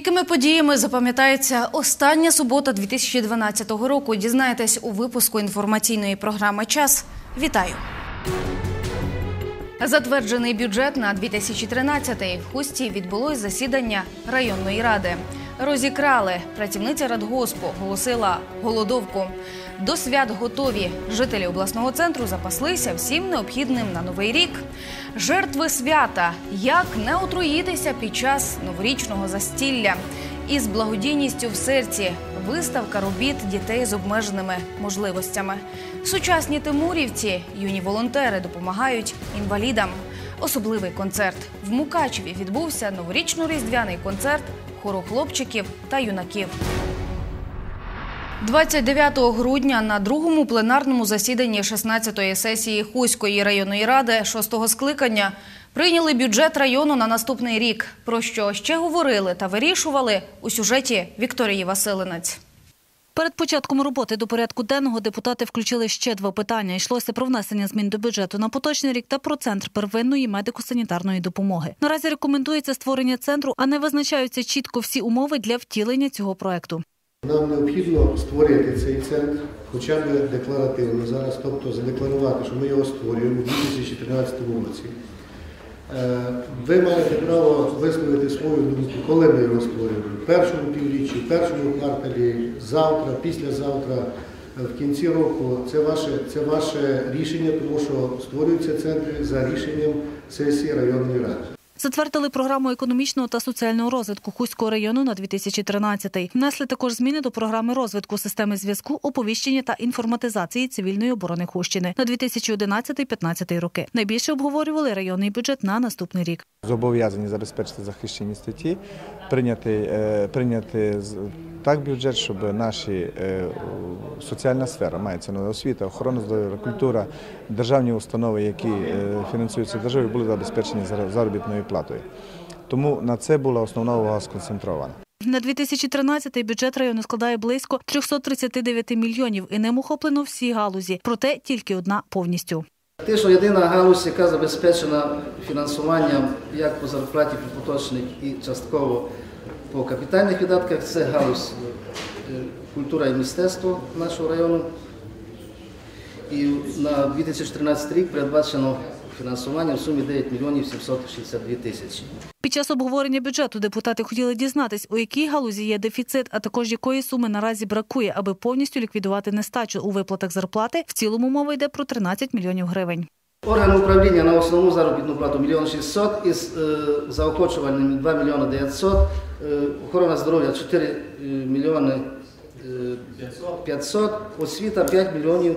Якими подіями запам'ятається остання субота 2012 року? Дізнаєтесь у випуску інформаційної програми Час. Вітаю! Затверджений бюджет на 2013-й. В Хусті відбулось засідання районної ради. Розікрали. Працівниця радгоспу оголосила голодовку. До свят готові. Жителі обласного центру запаслися всім необхідним на новий рік. Жертви свята. Як не отруїтися під час новорічного застілля. Із благодійністю в серці виставка робіт дітей з обмеженими можливостями. Сучасні тимурівці, юні волонтери допомагають інвалідам. Особливий концерт в Мукачеві відбувся новорічно-різдвяний концерт хору хлопчиків та юнаків. 29 грудня на другому пленарному засіданні 16-ї сесії Хуської районної ради 6-го скликання прийняли бюджет району на наступний рік. Про що ще говорили та вирішували у сюжеті Вікторії Василинець. Перед початком роботи до порядку денного депутати включили ще два питання. Йшлося про внесення змін до бюджету на поточний рік та про центр первинної медико-санітарної допомоги. Наразі рекомендується створення центру, а не визначаються чітко всі умови для втілення цього проекту. Нам необхідно створити цей центр хоча б декларативно зараз, тобто задекларувати, що ми його створюємо у 2013 році. Е, Ви маєте право висловити свою думку, коли ми його створюємо. В першому півріччі, в першому кварталі, завтра, післязавтра, е, в кінці року. Це ваше, це ваше рішення, тому що створюються центри за рішенням сесії районної ради. Затвердили програму економічного та соціального розвитку Хуського району на 2013-й. Внесли також зміни до програми розвитку системи зв'язку, оповіщення та інформатизації цивільної оборони Хущини на 2011-2015 роки. Найбільше обговорювали районний бюджет на наступний рік. Зобов'язані забезпечити захищені статті, прийняти, е, прийняти так бюджет, щоб наші е, соціальна сфера, мається на освіта, охорона здоров'я, культура, державні установи, які е, фінансуються державою, були забезпечені заробітною платою. Тому на це була основна увага сконцентрована. На 2013-й бюджет району складає близько 339 мільйонів і ним охоплено всі галузі, проте тільки одна повністю. Те, що єдина галузь, яка забезпечена фінансуванням як по зарплаті по поточних і частково по капітальних видатках, це галузь е, культура і мистецтво нашого району. І на 2013 рік передбачено фінансування в сумі 9 мільйонів 762 тисячі. Під час обговорення бюджету депутати хотіли дізнатись, у якій галузі є дефіцит, а також якої суми наразі бракує, аби повністю ліквідувати нестачу у виплатах зарплати. В цілому мова йде про 13 мільйонів гривень. Органи управління на основну заробітну плату 1 мільйон 600 із е, заохочувальними 2 мільйони 900, е, охорона здоров'я 4 е, мільйони е, 500, освіта 5 мільйонів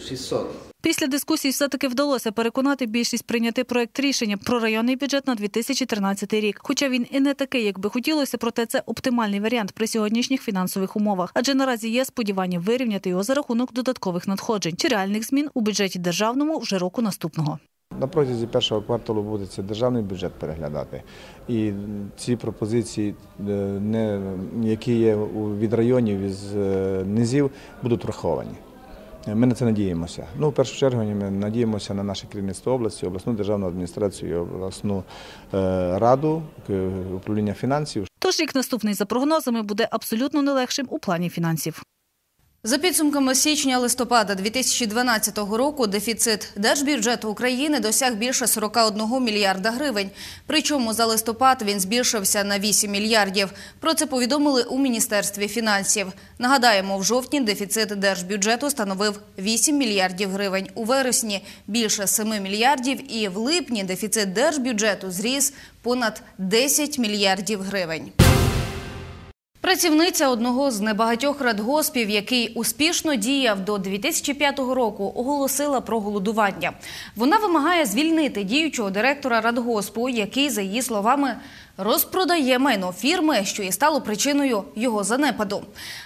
600. Після дискусій все-таки вдалося переконати більшість прийняти проект рішення про районний бюджет на 2013 рік. Хоча він і не такий, як би хотілося, проте це оптимальний варіант при сьогоднішніх фінансових умовах. Адже наразі є сподівання вирівняти його за рахунок додаткових надходжень чи реальних змін у бюджеті державному вже року наступного. На протязі першого кварталу буде це державний бюджет переглядати. І ці пропозиції, е, які є від районів із е, низів, будуть враховані. Е, Ми на це надіємося. Ну, в першу чергу, ми надіємося на наше керівництво області, обласну державну адміністрацію, обласну е, раду, е, управління фінансів, Тож рік наступний за прогнозами буде абсолютно не легшим у плані фінансів. За підсумками січня-листопада 2012 року дефіцит держбюджету України досяг більше 41 мільярда гривень. Причому за листопад він збільшився на 8 мільярдів. Про це повідомили у Міністерстві фінансів. Нагадаємо, в жовтні дефіцит держбюджету становив 8 мільярдів гривень. У вересні більше 7 мільярдів і в липні дефіцит держбюджету зріс понад 10 мільярдів гривень. Працівниця одного з небагатьох радгоспів, який успішно діяв до 2005 року, оголосила про голодування. Вона вимагає звільнити діючого директора радгоспу, який, за її словами, розпродає майно фірми, що і стало причиною його занепаду.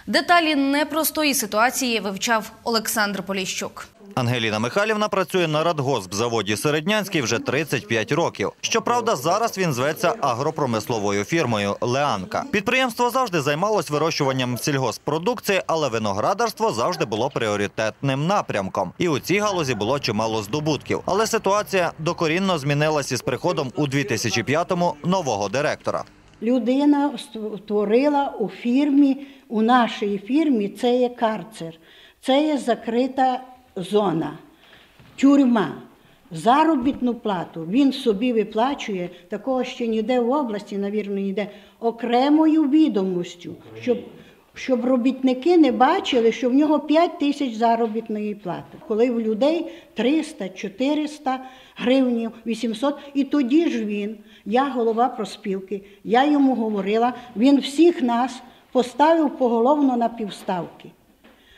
Деталі непростої ситуації вивчав Олександр Поліщук. Ангеліна Михайлівна працює на радгоспзаводі Середнянський вже 35 років. Щоправда, зараз він зветься агропромисловою фірмою Леанка. Підприємство завжди займалось вирощуванням сільгоспродукції, але виноградарство завжди було пріоритетним напрямком. І у цій галузі було чимало здобутків. Але ситуація докорінно змінилась із приходом у 2005-му нового директора. людина створила у фірмі, у нашій фірмі це є карцер, це є закрита зона, тюрма. Заробітну плату він собі виплачує, такого ще ніде в області, навірно, ніде, окремою відомостю, щоб, щоб робітники не бачили, що в нього 5 тисяч заробітної плати. Коли в людей 300, 400 гривнів, 800, і тоді ж він, я голова проспілки, я йому говорила, він всіх нас поставив поголовно на півставки.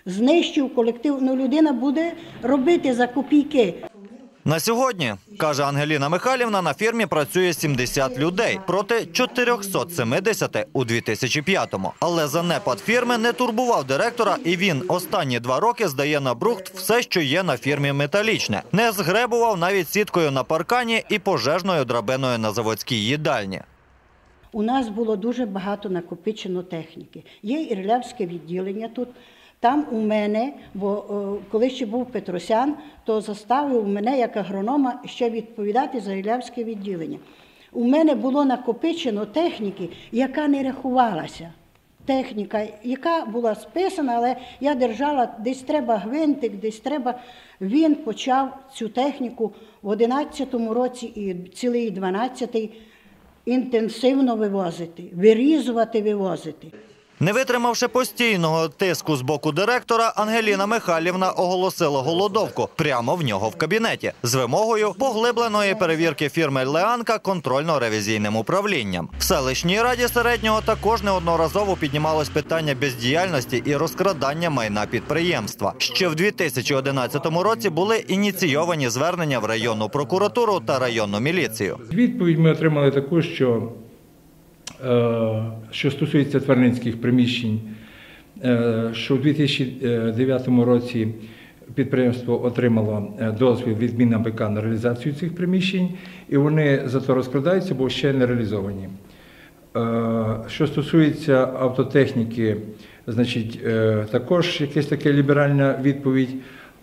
Знищив колектив, ну людина буде робити за копійки. На сьогодні, каже Ангеліна Михайлівна, на фірмі працює 70 людей проти 470 у 2005-му. Але занепад фірми не турбував директора, і він останні два роки здає на брухт все, що є на фірмі металічне. Не згребував навіть сіткою на паркані і пожежною драбиною на заводській їдальні. У нас було дуже багато накопичено техніки. Є ірлявське відділення тут. Там у мене, бо коли ще був Петросян, то заставив мене як агронома ще відповідати за ірлявське відділення. У мене було накопичено техніки, яка не рахувалася. Техніка, яка була списана, але я держала, десь треба гвинтик, десь треба. Він почав цю техніку в 11-му році і цілий 12-й інтенсивно вивозити, вирізувати, вивозити. Не витримавши постійного тиску з боку директора, Ангеліна Михайлівна оголосила голодовку прямо в нього в кабінеті з вимогою поглибленої перевірки фірми Леанка контрольно-ревізійним управлінням. В селищній раді середнього також неодноразово піднімалось питання бездіяльності і розкрадання майна підприємства. Ще в 2011 році були ініційовані звернення в районну прокуратуру та районну міліцію. Відповідь ми отримали таку, що що стосується тваринських приміщень, е, що у 2009 році підприємство отримало е, дозвіл від МінАБК на реалізацію цих приміщень, і вони зато розкладаються, бо ще не реалізовані. Е, Що стосується автотехніки, значить, е, також якась така ліберальна відповідь.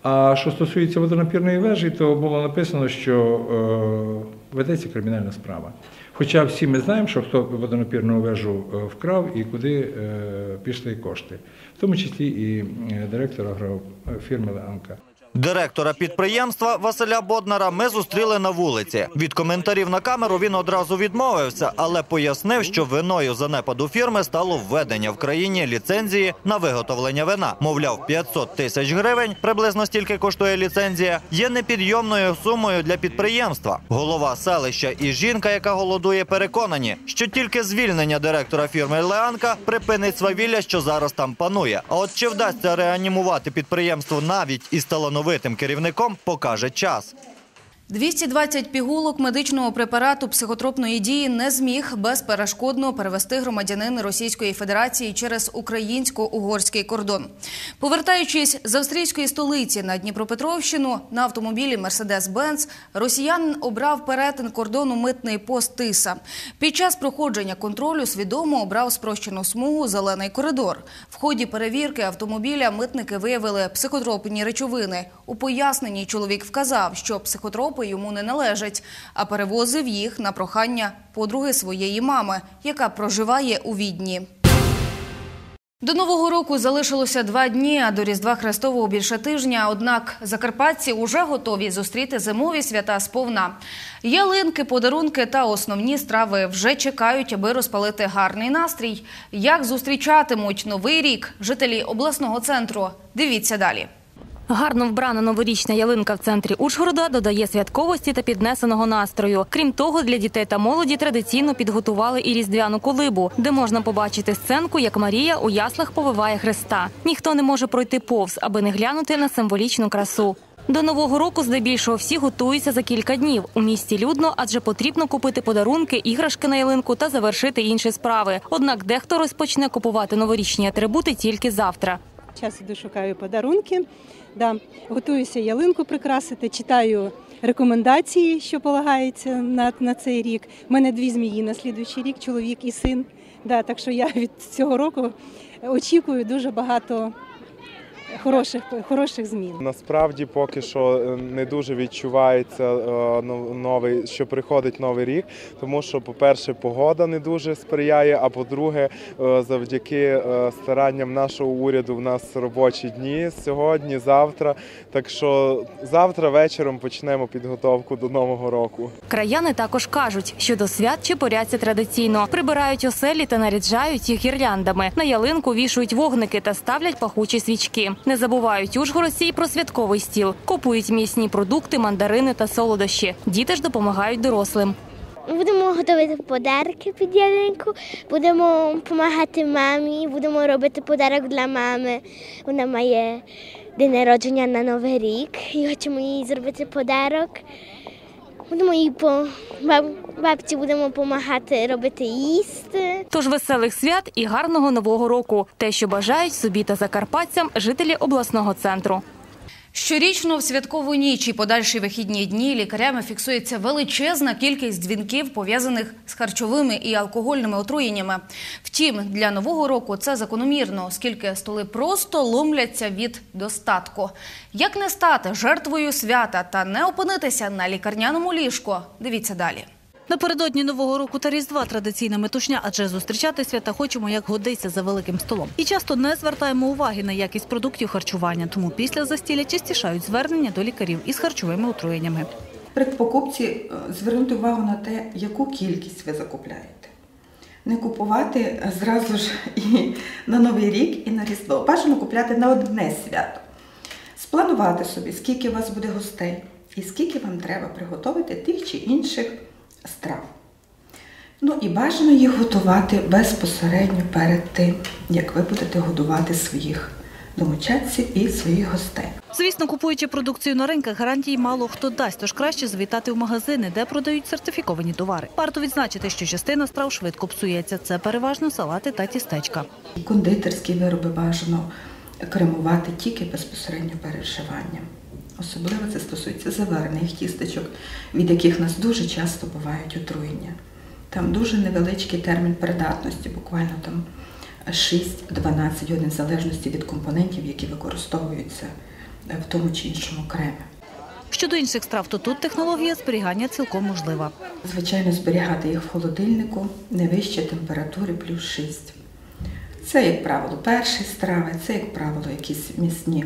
А що стосується водонапірної вежі, то було написано, що е, ведеться кримінальна справа. Хоча всі ми знаємо, що хто водонапірну вежу е, вкрав і куди е, пішли кошти, в тому числі і директора директор агрофірми Леанка. Директора підприємства Василя Боднара ми зустріли на вулиці. Від коментарів на камеру він одразу відмовився, але пояснив, що виною занепаду фірми стало введення в країні ліцензії на виготовлення вина. Мовляв, 500 тисяч гривень, приблизно стільки коштує ліцензія, є непідйомною сумою для підприємства. Голова селища і жінка, яка голодує, переконані, що тільки звільнення директора фірми Леанка припинить свавілля, що зараз там панує. А от чи вдасться реанімувати підприємство навіть із талановитим керівником, покаже час. 220 пігулок медичного препарату психотропної дії не зміг безперешкодно перевести громадянин Російської Федерації через українсько-угорський кордон. Повертаючись з австрійської столиці на Дніпропетровщину на автомобілі Мерседес-Бенц, росіянин обрав перетин кордону митний пост Тиса. Під час проходження контролю свідомо обрав спрощену смугу зелений коридор. В ході перевірки автомобіля митники виявили психотропні речовини. У поясненні чоловік вказав, що психотропи йому не належать, а перевозив їх на прохання подруги своєї мами, яка проживає у Відні. До нового року залишилося два дні, а до Різдва Христового більше тижня. Однак закарпатці уже готові зустріти зимові свята сповна. Ялинки, подарунки та основні страви вже чекають, аби розпалити гарний настрій. Як зустрічатимуть новий рік жителі обласного центру? Дивіться далі. Гарно вбрана новорічна ялинка в центрі Ужгорода додає святковості та піднесеного настрою. Крім того, для дітей та молоді традиційно підготували і різдвяну колибу, де можна побачити сценку, як Марія у яслах повиває Христа. Ніхто не може пройти повз, аби не глянути на символічну красу. До нового року здебільшого всі готуються за кілька днів. У місті людно, адже потрібно купити подарунки, іграшки на ялинку та завершити інші справи. Однак дехто розпочне купувати новорічні атрибути тільки завтра. Час іду шукаю подарунки. Да. Готуюся ялинку прикрасити, читаю рекомендації, що полагаються на, на цей рік. У мене дві змії на слідуючий рік, чоловік і син. Да, так що я від цього року очікую дуже багато хороших, хороших змін. Насправді поки що е, не дуже відчувається е, ну, новий, що приходить новий рік, тому що, по-перше, погода не дуже сприяє, а по-друге, е, завдяки старанням нашого уряду в нас робочі дні сьогодні, завтра. Так що завтра вечором почнемо підготовку до нового року. Краяни також кажуть, що до свят чепуряться традиційно, прибирають оселі та наряджають їх гірляндами. На ялинку вішують вогники та ставлять пахучі свічки. Не забувають ужгородці й про святковий стіл. Купують місні продукти, мандарини та солодощі. Діти ж допомагають дорослим. Будемо готувати подарки під ялинку, будемо допомагати мамі, будемо робити подарок для мами. Вона має день народження на Новий рік і хочемо їй зробити подарок. Будемо їй по баб- бабці будемо допомагати робити їсти. Тож веселих свят і гарного нового року. Те, що бажають собі та закарпатцям жителі обласного центру. Щорічно в святкову ніч і подальші вихідні дні лікарями фіксується величезна кількість дзвінків, пов'язаних з харчовими і алкогольними отруєннями. Втім, для нового року це закономірно, оскільки столи просто ломляться від достатку. Як не стати жертвою свята та не опинитися на лікарняному ліжку? Дивіться далі. Напередодні нового року та різдва традиційна метушня, адже зустрічати свята хочемо як годиться за великим столом. І часто не звертаємо уваги на якість продуктів харчування, тому після застілля частішають звернення до лікарів із харчовими отруєннями. При покупці е, звернути увагу на те, яку кількість ви закупляєте. Не купувати зразу ж і на Новий рік, і на Різдво. Бажано купляти на одне свято. Спланувати собі, скільки у вас буде гостей і скільки вам треба приготувати тих чи інших страв. Ну і бажано їх готувати безпосередньо перед тим, як ви будете годувати своїх домочадців і своїх гостей. Звісно, купуючи продукцію на ринках, гарантій мало хто дасть, тож краще завітати в магазини, де продають сертифіковані товари. Варто відзначити, що частина страв швидко псується. Це переважно салати та тістечка. Кондитерські вироби бажано кремувати тільки безпосередньо перед вживанням. Особливо це стосується заварених тістечок, від яких нас дуже часто бувають отруєння. Там дуже невеличкий термін придатності, буквально там 6-12 годин, в залежності від компонентів, які використовуються в тому чи іншому кремі. Щодо інших страв, то тут технологія зберігання цілком можлива. Звичайно, зберігати їх в холодильнику не вище температури плюс 6. Це, як правило, перші страви, це, як правило, якісь м'ясні,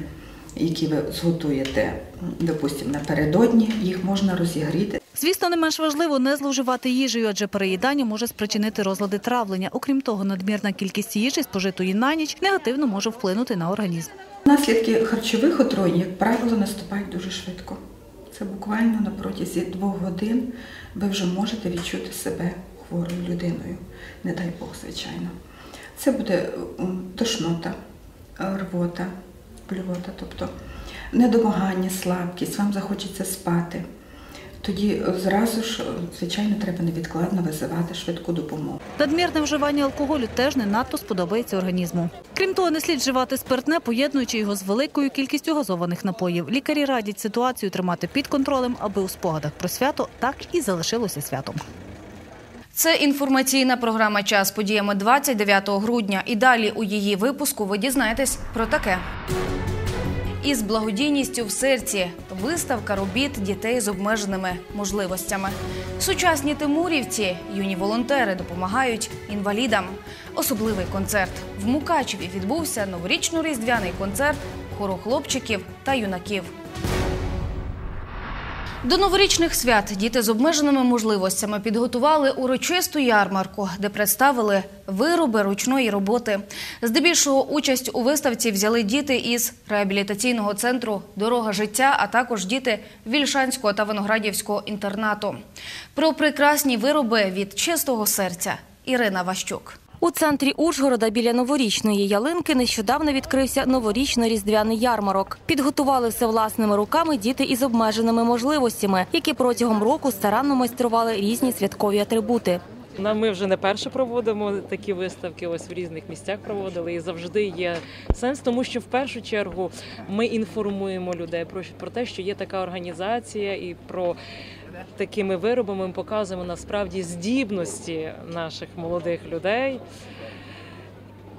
які ви зготуєте, допустимо, напередодні, їх можна розігріти. Звісно, не менш важливо не зловживати їжею, адже переїдання може спричинити розлади травлення. Окрім того, надмірна кількість їжі, спожитої на ніч, негативно може вплинути на організм. Наслідки харчових отруєнь, як правило, наступають дуже швидко. Це буквально на протязі двох годин ви вже можете відчути себе хворою людиною. Не дай Бог, звичайно. Це буде тошнота, рвота, блювота, тобто недомагання, слабкість, вам захочеться спати. Тоді зразу ж, звичайно, треба невідкладно визивати швидку допомогу. Надмірне вживання алкоголю теж не надто сподобається організму. Крім того, не слід вживати спиртне, поєднуючи його з великою кількістю газованих напоїв. Лікарі радять ситуацію тримати під контролем, аби у спогадах про свято так і залишилося святом. Це інформаційна програма Час подіями 29 грудня. І далі у її випуску ви дізнаєтесь про таке. Із благодійністю в серці виставка робіт дітей з обмеженими можливостями. Сучасні тимурівці, юні волонтери допомагають інвалідам. Особливий концерт в Мукачеві відбувся новорічно-різдвяний концерт хору хлопчиків та юнаків. До новорічних свят діти з обмеженими можливостями підготували урочисту ярмарку, де представили вироби ручної роботи. Здебільшого участь у виставці взяли діти із реабілітаційного центру Дорога життя, а також діти Вільшанського та Виноградівського інтернату. Про прекрасні вироби від чистого серця Ірина Ващук. У центрі Ужгорода біля новорічної ялинки нещодавно відкрився новорічно-різдвяний ярмарок. Підготували все власними руками діти із обмеженими можливостями, які протягом року старанно майстрували різні святкові атрибути. Нам ми вже не перше проводимо такі виставки. Ось в різних місцях проводили і завжди є сенс, тому що в першу чергу ми інформуємо людей про те, що є така організація, і про такими виробами ми показуємо насправді здібності наших молодих людей.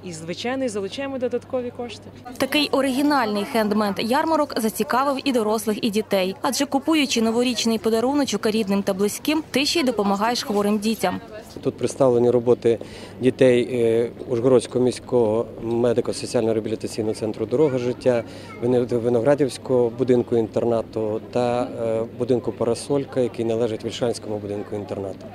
і звичайно залучаємо додаткові кошти. Такий оригінальний хендмент ярмарок зацікавив і дорослих, і дітей. Адже купуючи новорічний подаруночок рідним та близьким, ти ще й допомагаєш хворим дітям. Тут представлені роботи дітей е, Ужгородського міського медико-соціально реабілітаційного центру Дорога життя, Виноградівського будинку інтернату та е, будинку Парасолька, який належить Вільшанському будинку інтернату.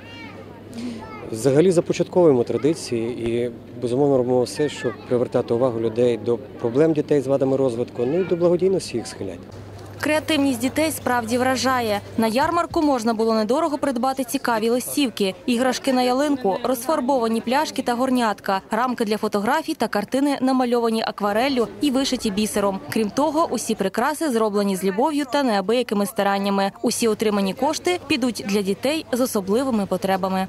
Взагалі започатковуємо традиції і безумовно робимо все, щоб привертати увагу людей до проблем дітей з вадами розвитку, ну і до благодійності їх схиляти. Креативність дітей справді вражає. На ярмарку можна було недорого придбати цікаві листівки, іграшки на ялинку, розфарбовані пляшки та горнятка, рамки для фотографій та картини, намальовані аквареллю і вишиті бісером. Крім того, усі прикраси зроблені з любов'ю та неабиякими стараннями. Усі отримані кошти підуть для дітей з особливими потребами.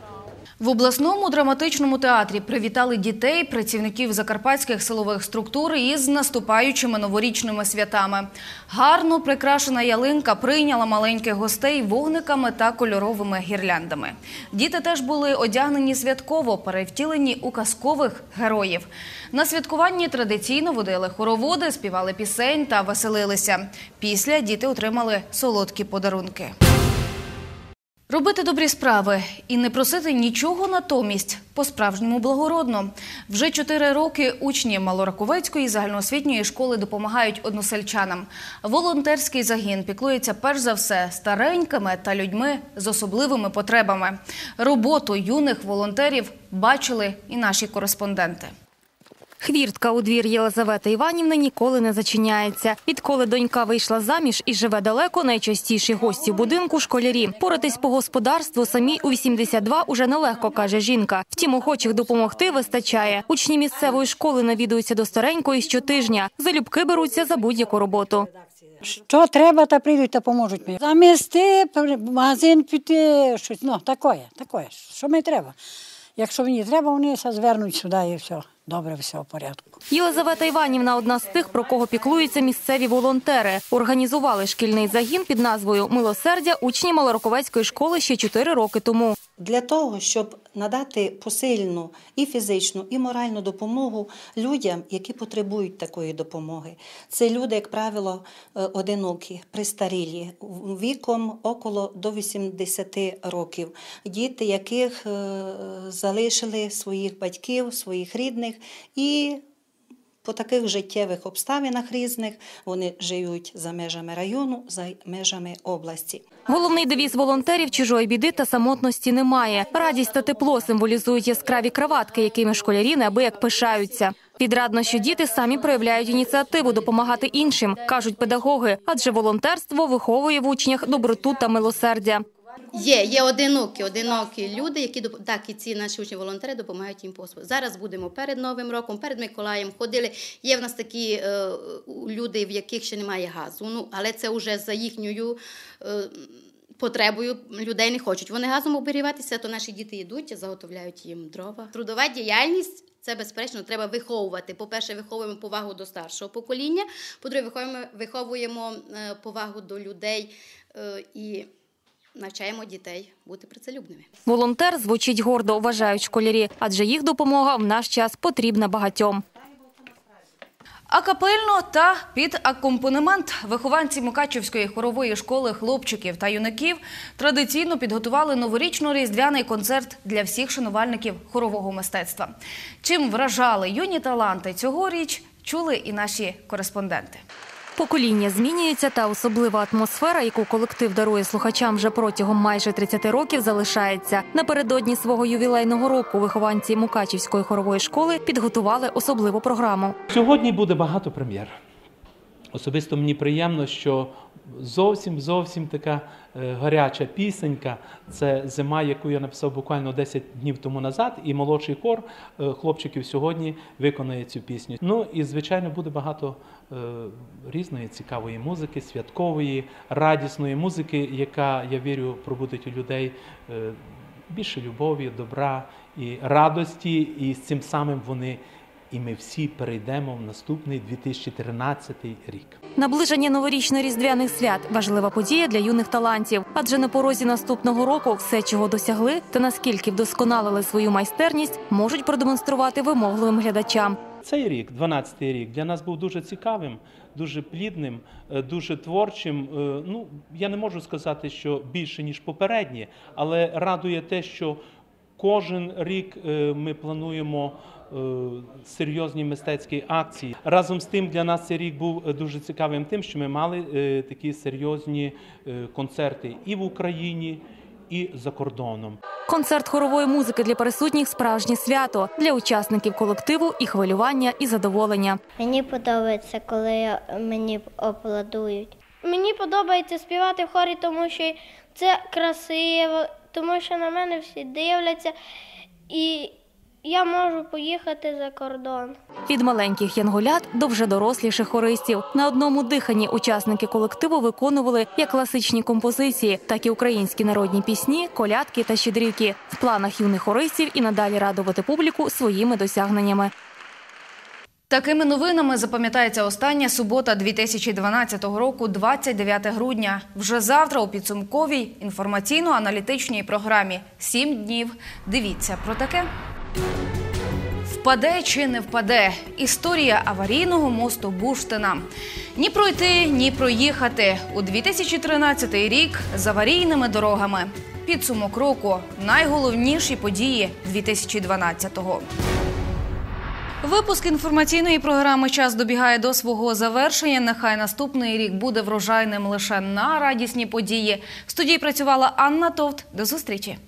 В обласному драматичному театрі привітали дітей, працівників закарпатських силових структур із наступаючими новорічними святами. Гарно прикрашена ялинка прийняла маленьких гостей вогниками та кольоровими гірляндами. Діти теж були одягнені святково, перевтілені у казкових героїв. На святкуванні традиційно водили хороводи, співали пісень та веселилися. Після діти отримали солодкі подарунки. Робити добрі справи і не просити нічого натомість по-справжньому благородно. Вже чотири роки учні Малораковецької загальноосвітньої школи допомагають односельчанам. Волонтерський загін піклується перш за все старенькими та людьми з особливими потребами. Роботу юних волонтерів бачили і наші кореспонденти. Хвіртка у двір Єлизавети Іванівни ніколи не зачиняється. Відколи донька вийшла заміж і живе далеко, найчастіші гості будинку школярі. Поратись по господарству самі у 82 уже нелегко, каже жінка. Втім, охочих допомогти вистачає. Учні місцевої школи навідуються до старенької щотижня. Залюбки беруться за будь-яку роботу. Що треба, та прийдуть та поможуть мені. Замести, в магазин піти, щось, ну, таке, таке, що мені треба. Якщо мені треба, вони звернуть сюди і все. Добре, все в порядку. Єлизавета Іванівна одна з тих, про кого піклуються місцеві волонтери. Організували шкільний загін під назвою Милосердя учні Малороковецької школи ще чотири роки тому. Для того, щоб надати посильну і фізичну, і моральну допомогу людям, які потребують такої допомоги. Це люди, як правило, е, одинокі, пристарілі, віком около до 80 років. Діти, яких е, залишили своїх батьків, своїх рідних і по таких життєвих обставинах різних вони живуть за межами району, за межами області. Головний девіз волонтерів чужої біди та самотності немає. Радість та тепло символізують яскраві краватки, якими школярі неабияк пишаються. Відрадно, що діти самі проявляють ініціативу допомагати іншим, кажуть педагоги, адже волонтерство виховує в учнях доброту та милосердя. Є, є одинокі, одинокі люди, які так і ці наші учні волонтери допомагають їм по Зараз будемо перед Новим роком, перед Миколаєм ходили. Є в нас такі е, люди, в яких ще немає газу. Ну, але це вже за їхньою. Е, Потребою людей не хочуть. Вони газом обігріватися, то наші діти йдуть, заготовляють їм дрова. Трудова діяльність це безперечно треба виховувати. По-перше, виховуємо повагу до старшого покоління. По-друге, виховуємо, виховуємо е, повагу до людей е, і навчаємо дітей бути працелюбними. Волонтер звучить гордо, вважають школярі, адже їх допомога в наш час потрібна багатьом. Акапельно та під акомпанемент вихованці Мукачівської хорової школи хлопчиків та юнаків традиційно підготували новорічно-різдвяний концерт для всіх шанувальників хорового мистецтва. Чим вражали юні таланти цьогоріч, чули і наші кореспонденти. Покоління змінюється, та особлива атмосфера, яку колектив дарує слухачам вже протягом майже 30 років, залишається. Напередодні свого ювілейного року вихованці Мукачівської хорової школи підготували особливу програму. Сьогодні буде багато прем'єр. Особисто мені приємно, що зовсім зовсім така е, гаряча пісенька. Це зима, яку я написав буквально 10 днів тому назад, і молодший хор е, хлопчиків сьогодні виконує цю пісню. Ну і звичайно буде багато е, різної цікавої музики, святкової, радісної музики, яка я вірю пробудить у людей більше любові, добра і радості, і з цим самим вони і ми всі перейдемо в наступний 2013 рік. Наближення новорічно-різдвяних свят важлива подія для юних талантів, адже на порозі наступного року все, чого досягли, та наскільки вдосконалили свою майстерність, можуть продемонструвати вимогливим глядачам. Цей рік, 12-й рік, для нас був дуже цікавим, дуже плідним, е, дуже творчим. Е, Ну, я не можу сказати, що більше ніж попередні, але радує те, що кожен рік е, ми плануємо. Е, Серйозні мистецькі акції разом з тим для нас цей рік був е, дуже цікавим тим, що ми мали е, такі серйозні концерти і в Україні, і за кордоном. Концерт хорової музики для присутніх справжнє свято для учасників колективу і хвилювання, і задоволення. Мені подобається, коли мені аплодують. Мені подобається співати в хорі, тому що це красиво, тому що на мене всі дивляться, і я можу поїхати за кордон. Від маленьких янголят до вже доросліших хористів на одному диханні учасники колективу виконували як класичні композиції, так і українські народні пісні, колядки та щедрівки. В планах юних хористів і надалі радувати публіку своїми досягненнями. Такими новинами запам'ятається остання субота 2012 року, 29 грудня. Вже завтра у підсумковій інформаційно-аналітичній програмі «Сім днів. Дивіться про таке. Впаде чи не впаде? Історія аварійного мосту Буштина. Ні пройти, ні проїхати. У 2013 рік з аварійними дорогами. Підсумок року. Найголовніші події 2012-го. Випуск інформаційної програми Час добігає до свого завершення. Нехай наступний рік буде врожайним лише на радісні події. В студії працювала Анна Товт. До зустрічі.